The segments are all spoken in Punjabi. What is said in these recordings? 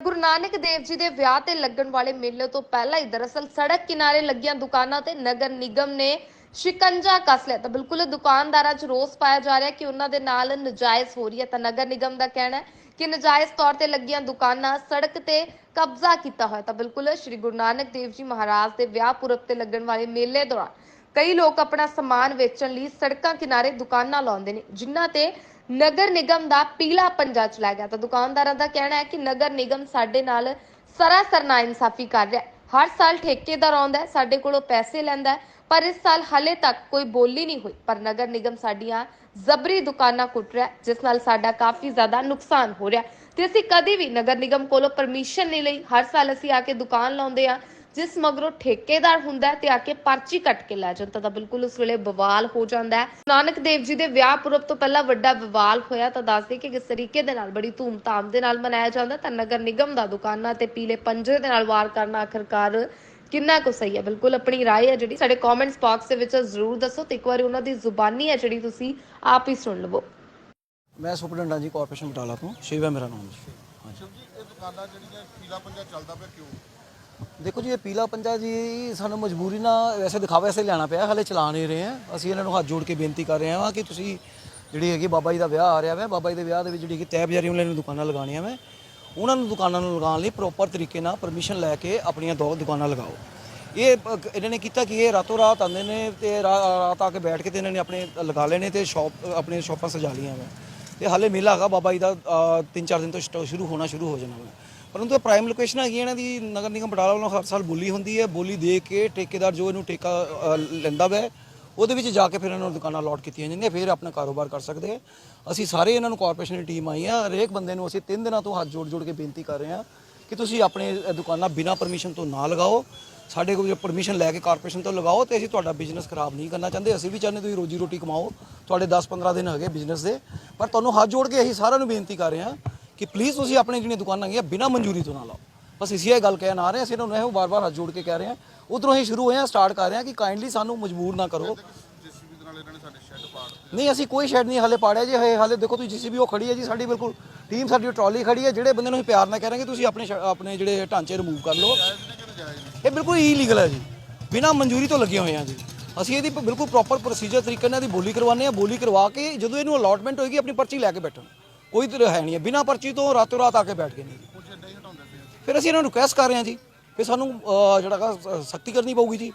ਗੁਰੂ ਨਾਨਕ ਦੇਵ ਜੀ ਦੇ ਵਿਆਹ ਤੇ ਲੱਗਣ ਵਾਲੇ ਮੇਲੇ ਤੋਂ ਪਹਿਲਾਂ ਹੀ ਦਰਅਸਲ ਸੜਕ ਕਿਨਾਰੇ ਲੱਗੀਆਂ ਦੁਕਾਨਾਂ ਤੇ ਨਗਰ ਨਿਗਮ ਨੇ ਸ਼ਿਕੰਜਾ ਕੱਸ ਲਿਆ। ਤਾਂ ਬਿਲਕੁਲ ਦੁਕਾਨਦਾਰਾਂ 'ਚ ਰੋਸ ਪਾਇਆ ਜਾ ਰਿਹਾ ਕਿ ਉਹਨਾਂ ਦੇ ਨਾਲ ਨਜਾਇਜ਼ ਹੋ ਰਹੀ ਹੈ। ਤਾਂ ਨਗਰ ਨਿਗਮ ਦਾ ਕਹਿਣਾ ਹੈ ਕਿ ਨਜਾਇਜ਼ ਤੌਰ ਤੇ ਲੱਗੀਆਂ ਦੁਕਾਨਾਂ ਸੜਕ ਤੇ ਕਬਜ਼ਾ ਕੀਤਾ ਹੋਇਆ। ਤਾਂ ਬਿਲਕੁਲ ਸ੍ਰੀ ਗੁਰੂ ਨਾਨਕ ਦੇਵ ਜੀ ਮਹਾਰਾਜ ਦੇ ਵਿਆਹ ਪੁਰਬ ਤੇ ਲੱਗਣ ਵਾਲੇ ਮੇਲੇ ਦੌਰਾਨ ਕਈ ਲੋਕ ਆਪਣਾ ਸਮਾਨ ਵੇਚਣ ਲਈ ਸੜਕਾਂ ਕਿਨਾਰੇ ਦੁਕਾਨਾਂ ਲਾਉਂਦੇ ਨੇ, ਜਿਨ੍ਹਾਂ ਤੇ ਨਗਰ ਨਿਗਮ ਦਾ ਪੀਲਾ ਪੰਜਾ ਚਲਾ ਗਿਆ ਤਾਂ ਦੁਕਾਨਦਾਰਾਂ ਦਾ ਕਹਿਣਾ ਹੈ ਕਿ ਨਗਰ ਨਿਗਮ ਸਾਡੇ ਨਾਲ ਸਰਾਸਰ ਨਾਇਨਸਾਫੀ ਕਰ ਰਿਹਾ ਹੈ। ਹਰ ਸਾਲ ਠੇਕੇਦਾਰ ਆਉਂਦਾ ਹੈ ਸਾਡੇ ਕੋਲੋਂ ਪੈਸੇ ਲੈਂਦਾ ਹੈ ਪਰ ਇਸ ਸਾਲ ਹਲੇ ਤੱਕ ਕੋਈ ਬੋਲੀ ਨਹੀਂ ਹੋਈ। ਪਰ ਨਗਰ ਨਿਗਮ ਸਾਡੀਆਂ ਜ਼ਬਰੀ ਦੁਕਾਨਾਂ ਕੁੱਟ ਰਿਹਾ ਹੈ, ਜਿਸ ਨਾਲ ਸਾਡਾ ਕਾਫੀ ਜ਼ਿਆਦਾ ਨੁਕਸਾਨ ਹੋ ਰਿਹਾ ਹੈ। ਤੇ ਅਸੀਂ ਕਦੇ ਵੀ ਨਗਰ ਨਿਗਮ ਕੋਲੋਂ ਪਰਮਿਸ਼ਨ ਨਹੀਂ ਲਈ। ਹਰ ਸਾਲ ਅਸੀਂ ਆ ਕੇ ਦੁਕਾਨ ਲਾਉਂਦੇ ਆ ਜਿਸ ਮਗਰੋਂ ਠੇਕੇਦਾਰ ਹੁੰਦਾ ਹੈ ਤੇ ਆ ਕੇ ਪਰਚੀ ਕੱਟ ਕੇ ਲੈ ਜਾਂਦਾ ਤਾਂ ਬਿਲਕੁਲ ਉਸ ਵੇਲੇ ਬਵਾਲ ਹੋ ਜਾਂਦਾ ਹੈ ਨਾਨਕ ਦੇਵ ਜੀ ਦੇ ਵਿਆਹ ਪੁਰਬ ਤੋਂ ਪਹਿਲਾਂ ਵੱਡਾ ਬਵਾਲ ਹੋਇਆ ਤਾਂ ਦੱਸਦੇ ਕਿ ਕਿਸ ਤਰੀਕੇ ਦੇ ਨਾਲ ਬੜੀ ਧੂਮਧਾਮ ਦੇ ਨਾਲ ਮਨਾਇਆ ਜਾਂਦਾ ਤਾਂ ਨਗਰ ਨਿਗਮ ਦਾ ਦੁਕਾਨਾਂ ਤੇ ਪੀਲੇ ਪੰਜੇ ਦੇ ਨਾਲ ਵਾਰ ਕਰਨਾ ਆਖਰਕਾਰ ਕਿੰਨਾ ਕੁ ਸਹੀ ਹੈ ਬਿਲਕੁਲ ਆਪਣੀ رائے ਹੈ ਜਿਹੜੀ ਸਾਡੇ ਕਮੈਂਟਸ ਬਾਕਸ ਦੇ ਵਿੱਚ ਜ਼ਰੂਰ ਦੱਸੋ ਤੇ ਇੱਕ ਵਾਰੀ ਉਹਨਾਂ ਦੀ ਜ਼ੁਬਾਨੀ ਹੈ ਜਿਹੜੀ ਤੁਸੀਂ ਆਪ ਹੀ ਸੁਣ ਲਵੋ ਮੈਂ ਸੁਪਰਡੈਂਟ ਹਾਂ ਜੀ ਕਾਰਪੋਰੇਸ਼ਨ ਬਟਾਲਾ ਤੋਂ ਸ਼ਿਵ ਹੈ ਮੇਰਾ ਨਾਮ ਜੀ ਹਾਂਜੀ ਜੀ ਇਹ ਦੁਕਾਨਾਂ ਜਿਹੜੀਆਂ ਪੀਲਾ ਪੰਜਾ ਚੱਲਦਾ ਪਿਆ ਕਿਉਂ ਦੇਖੋ ਜੀ ਇਹ ਪੀਲਾ ਪੰਜਾ ਜੀ ਸਾਨੂੰ ਮਜਬੂਰੀ ਨਾਲ ਵੈਸੇ ਦਿਖਾਵੇ ਵੈਸੇ ਲੈਣਾ ਪਿਆ ਹਲੇ ਚਲਾ ਨਹੀਂ ਰਹੇ ਹਾਂ। ਅਸੀਂ ਇਹਨਾਂ ਨੂੰ ਹੱਥ ਜੋੜ ਕੇ ਬੇਨਤੀ ਕਰ ਰਹੇ ਹਾਂ ਕਿ ਤੁਸੀਂ ਜਿਹੜੀ ਹੈਗੀ ਬਾਬਾ ਜੀ ਦਾ ਵਿਆਹ ਆ ਰਿਹਾ ਵਾ ਬਾਬਾ ਜੀ ਦੇ ਵਿਆਹ ਦੇ ਵਿੱਚ ਜਿਹੜੀ ਕਿ ਤੈਅ ਬਜ਼ਾਰੀ ਵਾਲਿਆਂ ਨੂੰ ਦੁਕਾਨਾਂ ਲਗਾਉਣੀਆਂ ਵਾ ਉਹਨਾਂ ਨੂੰ ਦੁਕਾਨਾਂ ਨੂੰ ਲਗਾਉਣ ਲਈ ਪ੍ਰੋਪਰ ਤਰੀਕੇ ਨਾਲ ਪਰਮਿਸ਼ਨ ਲੈ ਕੇ ਆਪਣੀਆਂ ਦੋ ਦੁਕਾਨਾਂ ਲਗਾਓ। ਇਹ ਇਹਨਾਂ ਨੇ ਕੀਤਾ ਕਿ ਇਹ ਰਾਤੋਂ ਰਾਤ ਆਉਂਦੇ ਨੇ ਤੇ ਰਾ- ਰਾਤ ਆ ਕੇ ਬੈਠ ਕੇ ਤੇ ਇਹਨਾਂ ਨੇ ਆਪਣੇ ਲਗਾ ਲੈਣੇ ਤੇ ਸ਼ਾਪ ਆਪਣੇ ਸ਼ਾਪਾਂ ਸਜਾ ਲਈਆਂ ਵਾ। ਤੇ ਹਾਲੇ ਮੇਲਾ ਹੈਗਾ ਬਾਬਾ ਜੀ ਦਾ ਅ, ਤਿੰਨ ਚਾਰ ਦਿਨ ਤੋਂ ਸਟੋ- ਸ਼ੁਰੂ ਹੋਣਾ ਸ਼ੁਰੂ ਹੋ ਜਾਣਾ ਵਾ। ਪਰੰਤੂ ਇਹ ਪ੍ਰਾਈਮ ਲੋਕੇਸ਼ਨ ਹੈਗੀ ਇਹਨਾਂ ਦੀ ਨਗਰ ਨਿਗਮ ਬਟਾਲਾ ਵੱਲੋਂ ਹਰ ਸਾਲ ਬੋਲੀ ਹੁੰਦੀ ਹੈ ਬੋਲੀ ਦੇ ਕੇ ਠੇਕੇਦਾਰ ਜੋ ਇਹਨੂੰ ਠੇਕਾ ਅ, ਲੈਂਦਾ ਵੈ ਉਹਦੇ ਵਿੱਚ ਜਾ ਕੇ ਫਿਰ ਇਹਨਾਂ ਨੂੰ ਦੁਕਾਨਾਂ ਅਲਾਟ ਕੀਤੀਆਂ ਜਾਂਦੀਆਂ ਫਿਰ ਆਪਣਾ ਕਾਰੋਬਾਰ ਕਰ ਸਕਦੇ ਆ। ਅਸੀਂ ਸਾਰੇ ਇਹਨਾਂ ਨੂੰ ਕਾਰਪੋਰੇਸ਼ਨ ਦੀ ਟੀਮ ਆਈ ਆ ਹਰੇਕ ਬੰਦੇ ਨੂੰ ਅਸੀਂ ਤਿੰਨ ਦਿਨਾਂ ਤੋਂ ਹੱਥ ਜੋੜ ਜੋੜ ਕੇ ਬੇਨਤੀ ਕਰ ਰਹੇ ਹਾਂ ਕਿ ਤੁਸੀਂ ਆਪਣੇ ਅ, ਦੁਕਾਨਾਂ ਬਿਨਾਂ ਪਰਮਿਸ਼ਨ ਤੋਂ ਨਾ ਲਗਾਓ। ਸਾਡੇ ਕੋਲ ਪਰਮਿਸ਼ਨ ਲੈ ਕੇ ਕਾਰਪੋਰੇਸ਼ਨ ਤੋਂ ਲਗਾਓ ਤੇ ਅਸੀਂ ਤੁਹਾਡਾ ਬਿਜ਼ਨਸ ਖਰਾਬ ਨਹੀਂ ਕਰਨਾ ਚਾਹੁੰਦੇ। ਅਸੀਂ ਵੀ ਚਾਹੁੰਦੇ ਤੁਸੀਂ ਰੋਜੀ ਰੋਟੀ ਕਮਾਓ ਤੁਹਾਡੇ 10-15 ਦਿਨ ਹੈਗੇ ਬਿਜ਼ਨਸ ਦੇ ਪਰ ਤੁਹਾਨੂੰ ਹੱਥ ਜੋੜ ਕੇ ਅਸੀਂ ਸਾਰਿਆਂ ਨੂੰ ਬੇਨਤੀ ਕਰ ਰਹੇ ਹਾਂ ਕਿ ਪਲੀਜ਼ ਤੁਸੀਂ ਆਪਣੇ ਜਿਹੜੀਆਂ ਦੁਕਾਨਾਂ ਹੈਗੀਆਂ ਬਿਨਾਂ ਮਨਜ਼ੂਰੀ ਤੋਂ ਨਾ ਲਾਓ। ਬਸ ਇਸੇ ਗੱਲ ਕਹਿਣ ਆ ਰਹੇ ਹਾਂ ਅਸੀਂ ਇਹਨਾਂ ਨੂੰ ਇਹੋ ਵਾਰ-ਵਾਰ ਹੱਥ ਜੋੜ ਕੇ ਕਹਿ ਰਹੇ ਹਾਂ ਉਧਰੋਂ ਹੀ ਸ਼ੁਰੂ ਹੋਏ ਹਾਂ ਸਟਾਰਟ ਕਰ ਰਹੇ ਹਾਂ ਕਿ ਕਾਈਂਡਲੀ ਸਾਨੂੰ ਮਜਬੂਰ ਨਾ ਕਰੋ। ਨਹੀਂ, ਅਸੀਂ ਕੋਈ ਸ਼ੈਡ ਨਹੀਂ ਹਲੇ ਪਾੜਿਆ ਜੀ, ਹਏ, ਹਾਲੇ ਦੇਖੋ ਤੁਸੀਂ ਜਿਸੀ ਵੀ ਉਹ ਖੜੀ ਹੈ ਜੀ, ਸਾਡੀ ਬਿਲਕੁਲ ਟੀਮ ਸਾਡੀ ਟਰਾਲੀ ਖੜੀ ਹੈ, ਜਿਹੜੇ ਬੰਦੇ ਨੂੰ ਅਸੀਂ ਪਿਆਰ ਨਾਲ ਕਹਿ ਰਹੇ ਕਿ ਤੁਸੀਂ ਆਪਣੇ ਸ਼ੈ- ਆਪਣੇ ਜਿਹੜੇ ਢਾਂਚੇ ਰਿਮੂਵ ਕਰ ਲਓ। ਇਹ ਬਿਲਕੁਲ ਇਲੀਗਲ ਹੈ ਜੀ। ਬਿਨਾਂ ਮਨਜ਼ੂਰੀ ਤੋਂ ਲੱਗੇ ਹੋਏ ਆ ਜੀ। ਅਸੀਂ ਇਹਦੀ ਬਿਲਕੁਲ ਪ੍ਰੋਪਰ ਪ੍ਰੋਸੀਜਰ ਤਰੀਕੇ ਨਾਲ ਇਹਦੀ ਬੋਲੀ ਕਰਵਾਉਂਦੇ ਆ, ਬੋਲੀ ਕਰਵਾ ਕੇ ਜਦੋਂ ਇਹਨੂੰ ਅਲਾਟਮੈਂਟ ਹੋਏਗੀ, ਆਪਣੀ ਪਰਚੀ ਲੈ ਕੇ ਬੈਠਣ ਕੋਈ ਤਰ੍ਹਾਂ ਹੈ ਨਹੀਂ ਹੈ। ਬਿਨਾਂ ਪਰਚੀ ਤੋਂ ਰਾਤੋਂ ਰਾਤ ਆ ਕੇ ਬੈਠ ਗਏ ਨੇ ਜੀ। ਕੁਝ ਏਦਾਂ ਹੀ ਹਟਾਉਂਦੇ ਸੀ ਫਿਰ ਅਸੀਂ ਇਹਨਾਂ ਨੂੰ ਰਿਕੁਐਸਟ ਕਰ ਰਹੇ ਹਾਂ ਜੀ ਫਿਰ ਸਾਨੂੰ ਅਹ, ਜਿਹੜਾ ਸਖਤੀ ਕਰਨੀ ਪਊਗੀ ਜੀ।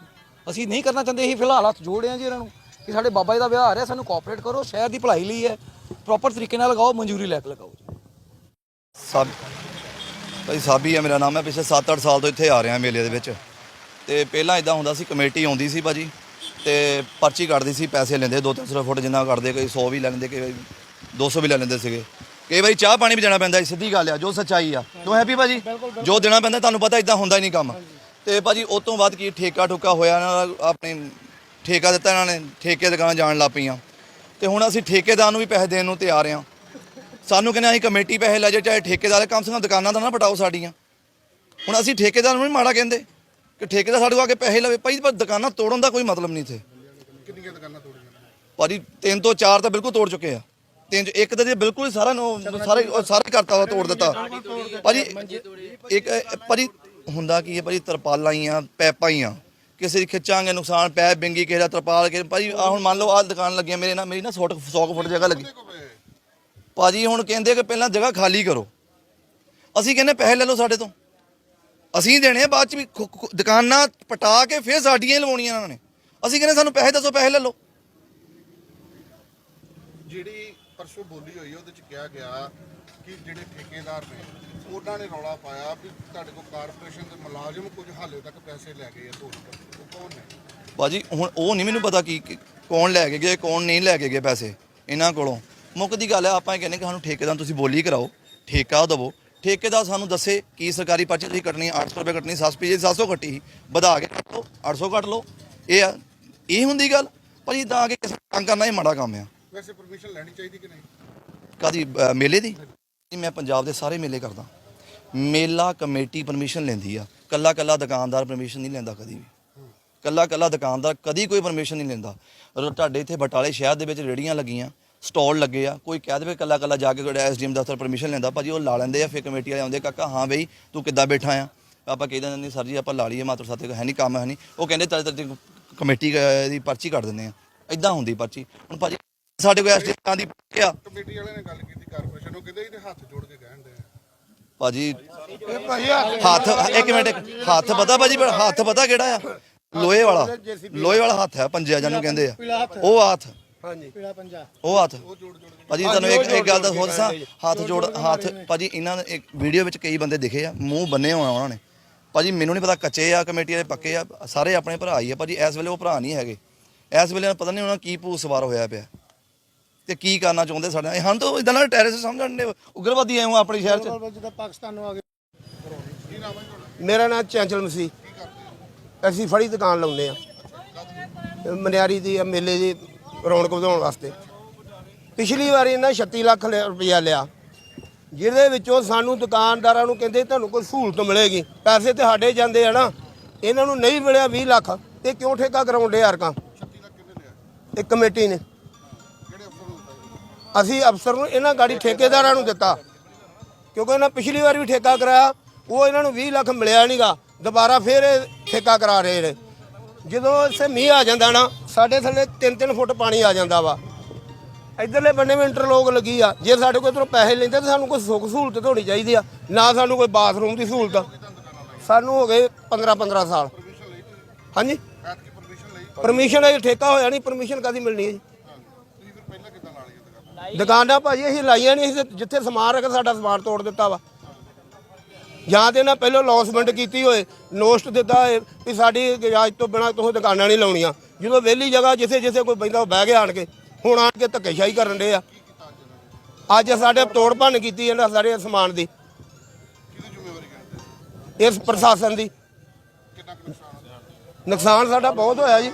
ਅਸੀਂ ਨਹੀਂ ਕਰਨਾ ਚਾਹੁੰਦੇ ਅਸੀਂ ਫਿਲਹਾਲ ਹੱਥ ਜੋੜ ਰਹੇ ਹਾਂ ਜੀ ਇਹਨਾਂ ਨੂੰ ਕਿ ਸਾਡੇ ਬਾਬਾ ਜੀ ਦਾ ਵਿਆਹ ਆ ਰਿਹਾ ਸਾਨੂੰ ਕੋਆਪਰੇਟ ਕਰੋ ਸ਼ਹਿਰ ਦੀ ਭਲਾਈ ਲਈ ਹੈ। ਪ੍ਰੋਪਰ ਤਰੀਕੇ ਨਾਲ ਲਗਾਓ ਮਨਜ਼ੂਰੀ ਲੈ ਕੇ ਲਗਾਓ ਜੀ। ਸਾਬ ਭਾਈ ਸਾਬੀ ਹੈ ਮੇਰਾ ਨਾਮ ਹੈ। ਪਿਛਲੇ 7-8 ਸਾਲ ਤੋਂ ਇੱਥੇ ਆ ਰਿਹਾ ਮੇਲੇ ਦੇ ਵਿੱਚ। ਤੇ ਪਹਿਲਾਂ ਇਦਾਂ ਹੁੰਦਾ ਸੀ ਕਮੇਟੀ ਆਉਂਦੀ ਸੀ ਭਾਜੀ ਤੇ ਪਰਚੀ ਕੱਟਦੀ ਸੀ ਪੈਸੇ ਲੈਂਦੇ 2-300 ਫੁੱਟ ਜਿੰਨਾ ਕੱਟਦੇ ਕੋਈ 100 ਵੀ ਲੈ ਲੈਂਦੇ ਕਈ ਵਾਰੀ 200 ਵੀ ਲੈ ਲੈਂਦੇ ਸੀਗੇ। ਕਈ ਵਾਰੀ ਚਾਹ ਪਾਣੀ ਵੀ ਦੇਣਾ ਪੈਂਦਾ ਸੀ ਸਿੱਧੀ ਗੱਲ ਆ ਜੋ ਸੱਚਾਈ ਆ। ਤੂੰ ਹੈਪੀ ਭਾਜੀ? ਜੋ ਦੇਣਾ ਪੈਂਦਾ ਤੁਹਾਨੂੰ ਪਤਾ ਇਦਾਂ ਹੁੰਦਾ ਹੀ ਨਹੀਂ ਕੰਮ। ਤੇ ਭਾਜੀ ਉਸ ਤੋਂ ਬਾਅਦ ਕੀ ਠੇਕਾ ਠੁਕਾ ਹੋਇਆ ਇਹਨਾਂ ਦਾ ਆਪਣੇ ਠੇਕਾ ਦਿੱਤਾ ਇਹਨਾਂ ਨੇ ਠੇਕੇ ਦੁਕਾਨਾਂ ਜਾਣ ਲੱਗ ਪਈਆਂ। ਤੇ ਹੁਣ ਅਸੀਂ ਠੇਕੇਦਾਰ ਨੂੰ ਵੀ ਪੈਸੇ ਦੇਣ ਨੂੰ ਤਿਆਰ ਆ। ਸਾਨੂੰ ਕਹਿੰਦੇ ਅਸੀਂ ਕਮੇਟੀ ਪੈਸੇ ਲੈ ਜਾ ਚਾਹੇ ਠੇਕੇਦਾਰ ਕਮ ਸੇ ਕਮ ਦੁਕਾਨਾਂ ਦਾ ਨਾ ਪਟਾਓ ਸਾਡੀਆਂ। ਹੁਣ ਅਸੀਂ ਠੇਕੇਦਾਰ ਨੂੰ ਨਹੀਂ ਮਾੜਾ ਕਹਿੰਦੇ ਕਿ ਠੇਕੇਦਾਰ ਸਾਡੇ ਕੋਲ ਆ ਕੇ ਪੈਸੇ ਲਵੇ। ਭਾਈ ਪਰ ਦੁਕਾਨਾਂ ਤੋੜਨ ਦਾ ਕੋਈ ਮਤਲਬ ਨਹੀਂ ਇੱਥੇ। ਕਿੰਨੀਆਂ ਦੁਕਾਨਾਂ ਤੋੜੀਆਂ? ਭਾਜੀ ਤਿੰਨ ਤੋਂ ਚਾਰ ਤਾਂ ਬਿਲਕੁਲ ਤੋੜ ਚੁੱਕੇ ਆ। ਤਿੰਨ ਚੋਂ ਇੱਕ ਤਾਂ ਜੀ ਬਿਲਕੁਲ ਹੀ ਸਾਰਾ ਨੂੰ ਸਾਰੇ ਉਹ ਸਾਰੇ ਕਰਤਾ ਵਾ ਤੋੜ ਦਿੱਤਾ। ਭਾਜੀ ਇੱਕ ਭਾਜੀ ਹੁੰਦਾ ਕੀ ਹੈ ਭਾਜੀ ਤਰਪਾਲਾਂ ਹੀ ਆ ਪੈਪਾਂ ਹੀ ਆ। ਕਿਸੇ ਦੀ ਖਿੱਚਾਂਗੇ ਨੁਕਸਾਨ ਪੈਪ ਬਿੰਗੀ ਕਿਸੇ ਦਾ ਤਰਪਾਲ ਕੇ ਭਾਜੀ ਆ ਹੁਣ ਮੰਨ ਲਓ ਆ ਦੁਕਾਨ ਲੱਗੀ ਆ ਮੇਰੇ ਨਾਲ ਮੇਰੀ ਨਾ 100 100 ਫੁੱਟ ਜਗ੍ਹਾ ਲੱਗੀ। ਭਾਜੀ ਹੁਣ ਕਹਿੰਦੇ ਕਿ ਪਹਿਲਾਂ ਜਗ੍ਹਾ ਖਾਲੀ ਕਰੋ। ਅਸੀਂ ਕਹਿੰਦੇ ਪੈਸੇ ਲੈ ਲਓ ਸਾਡੇ ਤੋਂ। ਅਸੀਂ ਦੇਣੇ ਆ ਬਾਅਦ ਚ ਵੀ ਖੁ- ਖੁ- ਦੁਕਾਨਾਂ ਪਟਾ ਕੇ ਫਿਰ ਸਾਡੀਆਂ ਹੀ ਲਵਾਉਣੀਆਂ ਇਹਨਾਂ ਨੇ। ਅਸੀਂ ਕਹਿੰਦੇ ਸਾਨੂੰ ਪੈਸੇ ਦੱਸੋ ਪੈਸੇ ਲੈ ਲਓ। ਜਿਹੜੀ ਪਰਸੋਂ ਬੋਲੀ ਹੋਈ ਉਹਦੇ ਚ ਕਿਹਾ ਗਿਆ ਕਿ ਜਿਹੜੇ ਠੇਕੇਦਾਰ ਨੇ ਉਹਨਾਂ ਨੇ ਰੌਲਾ ਪਾਇਆ ਵੀ ਤੁਹਾਡੇ ਕੋਲ ਕਾਰਪੋਰੇਸ਼ਨ ਦੇ ਮੁਲਾਜ਼ਮ ਕੁਝ ਹਾਲੇ ਤੱਕ ਪੈਸੇ ਲੈ ਗਏ ਆ ਤੋੜ ਉਹ ਕੌਣ ਨੇ? ਬਾਜੀ ਹੁਣ ਉਹ ਨਹੀਂ ਮੈਨੂੰ ਪਤਾ ਕੀ ਕੀ- ਕੌਣ ਲੈ ਕੇ ਗਏ ਕੌਣ ਨਹੀਂ ਲੈ ਕੇ ਗਏ ਪੈਸੇ ਇਹਨਾਂ ਕੋਲੋਂ। ਮੁੱਕ ਦੀ ਗੱਲ ਹੈ ਆਪਾਂ ਇਹ ਕਹਿੰਦੇ ਕਿ ਸਾਨੂੰ ਠੇਕੇਦਾਰ ਤੁਸੀਂ ਬੋਲੀ ਕਰਾਓ ਠੇਕਾ ਦੇਵੋ। ਠੇਕੇਦਾਰ ਸਾਨੂੰ ਦੱਸੇ ਕੀ ਸਰਕਾਰੀ ਪਰਚੀ ਤੁਸੀਂ ਕੱਟਣੀ ਹੈ, 800 ਰੁਪਏ ਕੱਟਣੀ 700 ਜੇ 700 ਕੱਟੀ ਸੀ, ਵਧਾ ਕੇ ਕੱਟ ਲਓ 800 ਕੱਟ ਲਓ। ਇਹ ਆ ਇਹ ਹੁੰਦੀ ਗੱਲ? ਭਾਜੀ ਤਾਂ ਆ ਕੇ ਕਿਸੇ ਨੂੰ ਤੰਗ ਕਰਨਾ ਹੀ ਮਾੜਾ ਕੰਮ ਆ। ਵੈਸੇ ਪਰਮਿਸ਼ਨ ਲੈਣੀ ਚਾਹੀਦੀ ਕਿ ਨਹੀਂ? ਕਾਦੀ ਮੇਲੇ ਦੀ? ਮੈਂ ਪੰਜਾਬ ਦੇ ਸਾਰੇ ਮੇਲੇ ਕਰਦਾ। ਮੇਲਾ ਕਮੇਟੀ ਪਰਮਿਸ਼ਨ ਲੈਂਦੀ ਆ। ਕੱਲਾ ਕੱਲਾ ਦੁਕਾਨਦਾਰ ਪਰਮਿਸ਼ਨ ਨਹੀਂ ਲੈਂਦਾ ਕਦੀ ਵੀ। ਕੱਲਾ ਕੱਲਾ ਦੁਕਾਨਦਾਰ ਕਦੀ ਕੋਈ ਪਰਮਿਸ਼ਨ ਨਹੀਂ ਲੈਂਦਾ। ਤੁਹਾਡੇ ਇੱਥੇ ਬਟਾਲੇ ਸ਼ਹਿਰ ਦੇ ਵਿੱਚ ਰੇੜੀਆਂ ਲੱਗੀਆਂ, ਸਟਾਲ ਲੱਗੇ ਆ। ਕੋਈ ਕਹਿ ਦੇਵੇ ਕੱਲਾ ਕੱਲਾ ਜਾ ਕੇ ਕੋਈ ਐਸਡੀਐਮ ਦਫ਼ਤਰ ਪਰਮਿਸ਼ਨ ਲੈਂਦਾ, ਭਾਜੀ ਉਹ ਲਾ ਲੈਂਦੇ ਆ, ਫਿਰ ਕਮੇਟੀ ਵਾਲੇ ਆਉਂਦੇ ਕਾਕਾ, ਹਾਂ ਬਈ, ਤੂੰ ਕਿੱਦਾਂ ਬੈਠਾ ਆ? ਆਪਾਂ ਕਹਿ ਦਿੰਦੇ ਸਰ ਜੀ, ਆਪਾਂ ਲਾ ਲਈਏ, ਮਾਤਰ ਸਾਥੇ, ਹੈ ਨਹੀਂ, ਕੰਮ ਹੈ ਨਹੀਂ। ਉਹ ਕਹਿੰਦੇ ਤਦ ਤੱਕ ਕਮੇਟੀ ਦੀ ਪਰਚੀ ਕੱਢ ਦਿੰਦੇ ਆ। ਇਦਾਂ ਹੁੰਦੀ ਪਰਚੀ। ਹੁਣ ਭਾਜੀ ਸਾਡੇ ਕੋਲ ਐਸਡੀਐਮ ਦੀ ਆ। ਕਮੇਟੀ ਵਾਲਿਆਂ ਨੇ ਗੱਲ ਕੀਤੀ ਕਾਰਪੋਰੇਸ਼ਨ ਨੂੰ ਕਹਿੰਦੇ ਇਹਦੇ ਹੱਥ ਜੋੜ ਕੇ ਕਹਿਣ ਦੇ ਭਾਜੀ ਹੱਥ ਇੱਕ ਮਿੰਟ ਹੱਥ ਪਤਾ ਭਾਜੀ ਪਰ ਹੱਥ ਪਤਾ ਕਿਹੜਾ ਆ? ਲੋਹੇ ਵਾਲਾ। ਲੋਹੇ ਵਾਲਾ ਹੱਥ ਹੈ ਪੰਜਿਆ ਜਿਹਨੂੰ ਕਹਿੰਦੇ ਆ। ਉਹ ਹੱਥ। ਹਾਂਜੀ। ਪੀਲਾ ਪੰਜਾ। ਉਹ ਹੱਥ। ਭਾਜੀ ਤੁਹਾਨੂੰ ਇੱਕ ਇੱਕ ਗੱਲ ਦਾ ਹੋਰ ਦੱਸਾਂ? ਹੱਥ ਜੋੜ ਹੱਥ। ਭਾਜੀ ਇਹਨਾਂ ਦੇ ਇੱਕ ਵੀਡੀਓ ਵਿੱਚ ਕਈ ਬੰਦੇ ਦਿਖੇ ਆ ਮੂੰਹ ਬੰਨੇ ਹੋਣਾ ਉਹਨਾਂ ਨੇ। ਭਾਜੀ ਮੈਨੂੰ ਨਹੀਂ ਪਤਾ ਕੱਚੇ ਆ ਕਮੇਟੀ ਵਾਲੇ ਪੱਕੇ ਆ ਸਾਰੇ ਆਪਣੇ ਭਰਾ ਹੀ ਆ। ਭਾਜੀ ਇਸ ਵੇਲੇ ਉਹ ਭਰਾ ਨਹੀਂ ਹੈਗੇ। ਇਸ ਵੇਲੇ ਪਤਾ ਨਹੀਂ ਉਹਨਾਂ ਕੀ ਭੂਤ ਸਵਾਰ ਹੋਇਆ ਪਿਆ। ਤੇ ਕੀ ਕਰਨਾ ਚਾਹੁੰਦੇ ਸਾਡੇ ਨਾਲ? ਹਨ ਤਾਂ ਇਦਾਂ ਨਾਲ ਟੈਰਰਿਸਟ ਸਮਝਣ ਦੇ ਉਗਰਵਾਦੀ ਆਏ ਹੋ ਆਪਣੇ ਸ਼ਹਿਰ 'ਚ। ਜਦੋਂ ਪਾਕਿਸਤਾਨ ਨੂੰ ਆ ਗਏ ਮੇਰਾ ਨਾਮ ਚੰਚਲ ਮਸੀਹ। ਅਸੀਂ ਫੜੀ ਦੁਕਾਨ ਲਾਉਂਦੇ ਆ ਮਨਿਆਰੀ ਦੀ ਮੇਲੇ ਦੀ ਰੌਣਕ ਵਧਾਉਣ ਵਾਸਤੇ। ਪਿਛਲੀ ਵਾਰੀ ਇਹਨਾਂ 36 ਲੱਖ ਰੁਪਇਆ ਲਿਆ। ਜਿਹਦੇ ਵਿੱਚੋਂ ਸਾਨੂੰ ਦੁਕਾਨਦਾਰਾਂ ਨੂੰ ਕਹਿੰਦੇ ਤੁਹਾਨੂੰ ਕੋਈ ਸਹੂਲਤ ਮਿਲੇਗੀ। ਪੈਸੇ ਤੇ ਸਾਡੇ ਜਾਂਦੇ ਆ ਨਾ। ਇਹਨਾਂ ਨੂੰ ਨਹੀਂ ਮਿਲਿਆ 20 ਲੱਖ। ਤੇ ਕਿਉਂ ਠੇਕਾ ਕਰਾਉਂਦੇ ਯਾਰਕਾਂ ਇੱਕ ਕਮੇਟੀ ਨੇ। ਅਸੀਂ ਅਫਸਰ ਨੂੰ ਇਹਨਾਂ ਗਾੜੀ ਠੇਕੇਦਾਰਾਂ ਨੂੰ ਦਿੱਤਾ। ਕਿਉਂਕਿ ਇਹਨਾਂ ਪਿਛਲੀ ਵਾਰ ਵੀ ਠੇਕਾ ਕਰਾਇਆ ਉਹ ਇਹਨਾਂ ਨੂੰ 20 ਲੱਖ ਮਿਲਿਆ ਨਹੀਂਗਾ ਦੁਬਾਰਾ ਫੇਰ ਇਹ ਠੇਕਾ ਕਰਾ ਰਹੇ ਨੇ। ਜਦੋਂ ਇੱਥੇ ਮੀਂਹ ਆ ਜਾਂਦਾ ਨਾ ਸਾਡੇ ਥੱਲੇ 3-3 ਫੁੱਟ ਪਾਣੀ ਆ ਜਾਂਦਾ ਵਾ। ਇਧਰਲੇ ਬੰਨੇ ਵੀ ਇੰਟਰਲੋਕ ਲੱਗੀ ਆ। ਜੇ ਸਾਡੇ ਕੋਲ ਇਧਰੋਂ ਪੈਸੇ ਲੈਂਦੇ ਤਾਂ ਸਾਨੂੰ ਕੋਈ ਸੁੱਖ ਸਹੂਲਤ ਹੋਣੀ ਚਾਹੀਦੀ ਆ। ਨਾ ਸਾਨੂੰ ਕੋਈ ਬਾਥਰੂਮ ਦੀ ਸਹੂਲਤ। ਸਾਨੂੰ ਹੋ ਗਏ 15-15 ਸਾਲ। ਹਾਂਜੀ? ਪਰਮਿਸ਼ਨ ਲਈ। ਪਰਮਿਸ਼ਨ ਇਹ ਠੇਕਾ ਹੋਇਆ ਨਹੀਂ ਪਰਮਿਸ਼ਨ ਕਾਦੀ ਮਿਲਣੀ ਹੈ ਜੀ ਤੁਸੀਂ ਫਿਰ ਪਹਿਲਾਂ ਕਿੱਦਾਂ ਲਾ ਲਈ ਦੁਕਾਨ ਭਾਜੀ ਅਸੀਂ ਲਾਈਆਂ ਨਹੀਂ ਅਸੀਂ ਤੇ ਜਿੱਥੇ ਸਮਾਨ ਰੱਖ ਸਾਡਾ ਸਮਾਨ ਤੋੜ ਦਿੱਤਾ ਵਾ। ਜਾਂ ਤੇ ਨਾ ਪਹਿਲਾਂ ਲੌਸਮੈਂਟ ਕੀਤੀ ਹੋਏ ਨੋਸਟ ਦਿੱਤਾ ਹੋਏ ਵੀ ਸਾਡੀ ਇਜਾਜ਼ਤ ਤੋਂ ਬਿਨਾਂ ਤੁਸੀਂ ਦੁਕਾਨਾਂ ਨਹੀਂ ਲਾਉਣੀਆਂ। ਜਦੋਂ ਵਿਹਲੀ ਜਗ੍ਹਾ ਜਿੱਥੇ ਜਿੱਥੇ ਕੋਈ ਬੈਂਦਾ ਉਹ ਬਹਿ ਕੇ ਆਣ ਕੇ ਹੁਣ ਆਣ ਕੇ ਧੱਕੇਸ਼ਾਹੀ ਕਰਨ ਦੇ ਆ। ਅੱਜ ਸਾਡੇ ਤੋੜ ਭੰਨ ਕੀਤੀ ਇਹਨਾਂ ਸਾਰੇ ਸਮਾਨ ਦੀ। ਇਸ ਪ੍ਰਸ਼ਾਸਨ ਦੀ। ਨੁਕਸਾਨ ਸਾਡਾ ਬਹੁਤ ਹੋਇਆ ਜੀ।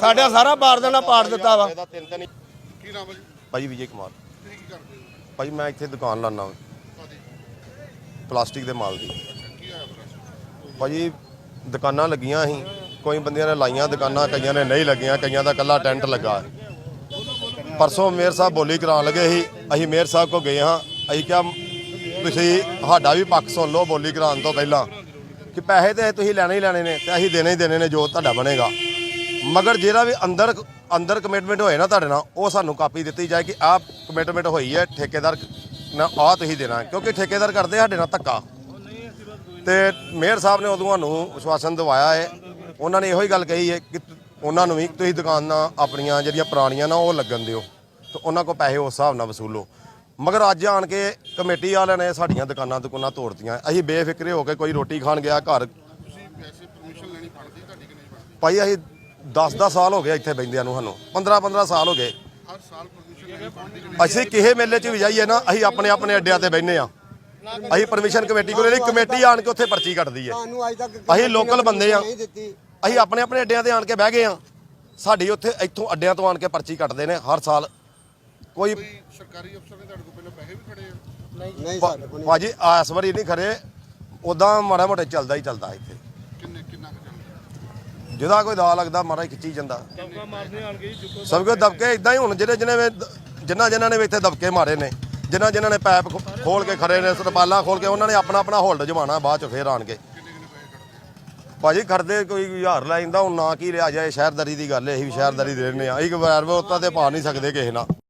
ਸਾਡਾ ਸਾਰਾ ਬਾਰਦਾਨਾ ਪਾੜ ਦਿੱਤਾ ਵਾ। ਕੀ ਨਾਮ ਹੈ ਜੀ? ਭਾਜੀ ਵਿਜੇ ਕੁਮਾਰ। ਤੁਸੀਂ ਕੀ ਕਰਦੇ ਹੋ? ਭਾਜੀ ਮੈਂ ਇੱਥੇ ਦੁਕਾਨ ਲਾਣਾ ਕਾਦੀ ਪਲਾਸਟਿਕ ਦੇ ਮਾਲ ਦੀ। ਕੀ ਭਾਜੀ ਦੁਕਾਨਾਂ ਲੱਗੀਆਂ ਸੀ। ਕੋਈ ਬੰਦਿਆਂ ਨੇ ਲਾਈਆਂ ਦੁਕਾਨਾਂ ਕਈਆਂ ਨੇ ਨਹੀਂ ਲੱਗੀਆਂ ਕਈਆਂ ਦਾ ਕੱਲਾ ਟੈਂਟ ਲੱਗਾ। ਪਰਸੋਂ ਮੇਅਰ ਸਾਹਿਬ ਬੋਲੀ ਕਰਾਉਣ ਲੱਗੇ ਸੀ ਅਸੀਂ ਮੇਅਰ ਸਾਹਿਬ ਕੋ ਗਏ ਹਾਂ। ਅਸੀਂ ਕਿਹਾ ਤੁਸੀਂ ਸਾਡਾ ਵੀ ਪੱਖ ਸੁਣ ਲਓ ਬੋਲੀ ਕਰਾਉਣ ਤੋਂ ਪਹਿਲਾਂ ਕਿ ਪੈਸੇ ਤੇ ਤੁਸੀਂ ਲੈਣੇ ਹੀ ਲੈਣੇ ਨੇ ਤੇ ਅਸੀਂ ਦੇਣੇ ਹੀ ਦੇਣੇ ਨੇ ਜੋ ਤੁਹਾਡਾ ਬਣੇਗਾ। ਮਗਰ ਜਿਹੜਾ ਵੀ ਅੰਦਰ ਅੰਦਰ ਕਮਿਟਮੈਂਟ ਹੋਏ ਨਾ ਤੁਹਾਡੇ ਨਾਲ ਉਹ ਸਾਨੂੰ ਕਾਪੀ ਦਿੱਤੀ ਜਾਏ ਕਿ ਆਹ ਕਮਿਟਮੈਂਟ ਹੋਈ ਹੈ ਠੇਕੇਦਾਰ ਨਾ ਆਹ ਤੁਸੀਂ ਦੇਣਾ ਹੈ। ਕਿਉਂਕਿ ਠੇਕੇਦਾਰ ਕਰਦੇ ਸਾਡੇ ਨਾਲ ਧੱਕਾ। ਤੇ ਮੇਅਰ ਸਾਹਿਬ ਨੇ ਉਦੋਂ ਸਾਨੂੰ ਵਿਸ਼ਵਾਸਨ ਦਿਵਾਇਆ ਹੈ। ਉਹਨਾਂ ਨੇ ਇਹੋ ਹੀ ਗੱਲ ਕਹੀ ਹੈ ਕਿ ਤੁ- ਉਹਨਾਂ ਨੂੰ ਵੀ ਤੁਸੀਂ ਦੁਕਾਨਾਂ ਆਪਣੀਆਂ ਜਿਹੜੀਆਂ ਪੁਰਾਣੀਆਂ ਨਾ ਉਹ ਲੱਗਣ ਦਿਓ। ਤੇ ਉਹਨਾਂ ਕੋਲ ਪੈਸੇ ਉਸ ਹਿਸਾਬ ਨਾਲ ਵਸੂਲੋ। ਮਗਰ ਅੱਜ ਆਣ ਕੇ ਕਮੇਟੀ ਵਾਲਿਆਂ ਨੇ ਸਾਡੀਆਂ ਦੁਕਾਨਾਂ ਦੁਕਾਨਾਂ ਤੋੜਤੀਆਂ। ਅਸੀਂ ਬੇਫਿਕਰੇ ਹੋ ਕੇ ਕੋਈ ਰੋਟੀ ਖਾਣ ਗਿਆ ਘਰ ਤੁਸੀਂ ਵੈਸੇ ਪਰਮਿਸ਼ਨ ਲੈਣੀ ਪੜਦੀ ਤੁਹਾਡੀ ਕਿ ਨਹੀਂ ਪੜਦੀ ਭਾਈ ਅਸੀਂ 10-10 ਸਾਲ ਹੋ ਗਏ ਇੱਥੇ ਬੈੰਦਿਆਂ ਨੂੰ ਸਾਨੂੰ। 15-15 ਸਾਲ ਹੋ ਗਏ। ਅਸੀਂ ਕਿਸੇ ਮੇਲੇ 'ਚ ਵੀ ਜਾਈਏ ਨਾ ਅਸੀਂ ਆਪਣੇ ਆਪਣੇ ਅੱਡਿਆਂ ਤੇ ਬੈੰਨੇ ਆ ਅਸੀਂ ਪਰਮਿਸ਼ਨ ਕਮੇਟੀ ਕੋਲ ਨਹੀਂ ਕਮੇਟੀ ਆਣ ਕੇ ਉੱਥੇ ਪਰਚੀ ਕੱਟਦੀ ਹੈ। ਤੁਹਾਨੂੰ ਅੱਜ ਤੱਕ ਅਸੀਂ ਲੋਕਲ ਬੰਦੇ ਆ ਅਸੀਂ ਆਪਣੇ ਆਪਣੇ ਅੱਡਿਆਂ ਤੇ ਆਣ ਕੇ ਬਹਿ ਗਏ ਆ ਸਾਡੀ ਉੱਥੇ ਇੱਥੋਂ ਅੱਡਿਆਂ ਤੋਂ ਆਣ ਕੇ ਪਰਚੀ ਕੱਟਦੇ ਨੇ ਹਰ ਸਾਲ। ਕੋਈ ਸਰਕਾਰੀ ਅਫਸਰ ਨੇ ਤੁਹਾਡੇ ਕੋਲ ਪਹਿਲਾਂ ਪੈਸੇ ਵੀ ਖੜੇ ਆ? ਨਹੀਂ ਭਾਜੀ ਇਸ ਵਾਰੀ ਨਹੀਂ ਖਰੇ। ਉਦਾਂ ਮਾੜਾ ਮੋਟਾ ਚੱਲਦਾ ਹੀ ਚੱਲਦਾ ਇੱਥੇ। ਜਿਹਦਾ ਕੋਈ ਦਾ ਲੱਗਦਾ ਮਾਰਾ ਖਿੱਚੀ ਜਾਂਦਾ। ਸਭ ਕੋ ਦਬਕੇ ਇਦਾਂ ਹੀ ਹੁਣ ਜਿਹੜੇ ਜਿਹਨੇ ਜਿਨ੍ਹਾਂ ਜਿਨ੍ਹਾਂ ਨੇ ਵੀ ਇੱਥੇ ਦਬਕੇ ਮਾਰੇ ਨੇ ਜਿਨ੍ਹਾਂ ਜਿਨ੍ਹਾਂ ਨੇ ਪੈਪ ਖੋਲ ਕੇ ਖੜੇ ਨੇ ਸਰਪਾਲਾ ਖੋਲ ਕੇ, ਉਹਨਾਂ ਨੇ ਆਪਣਾ ਆਪਣਾ ਹੋਲਡ ਜਮਾਣਾ ਬਾਅਦ ਚ ਫੇਰ ਆਣ ਕੇ ਭਾਜੀ ਖੜਦੇ ਕੋਈ ਹਜ਼ਾਰ ਲੈ ਜਾਂਦਾ ਹੁਣ ਨਾ ਕੀ ਲਿਆ ਜਾਏ, ਸ਼ਹਿਰਦਾਰੀ ਦੀ ਗੱਲ ਹੈ ਅਸੀਂ ਵੀ ਸ਼ਹਿਰਦਾਰੀ ਦੇ ਰਹੇ ਨੇ ਆ। ਇੱਕ ਵਾਰ ਉਹ ਤਾਂ ਤੇ ਪਾ ਨਹੀਂ ਸਕਦੇ ਕਿਸੇ ਨਾਲ।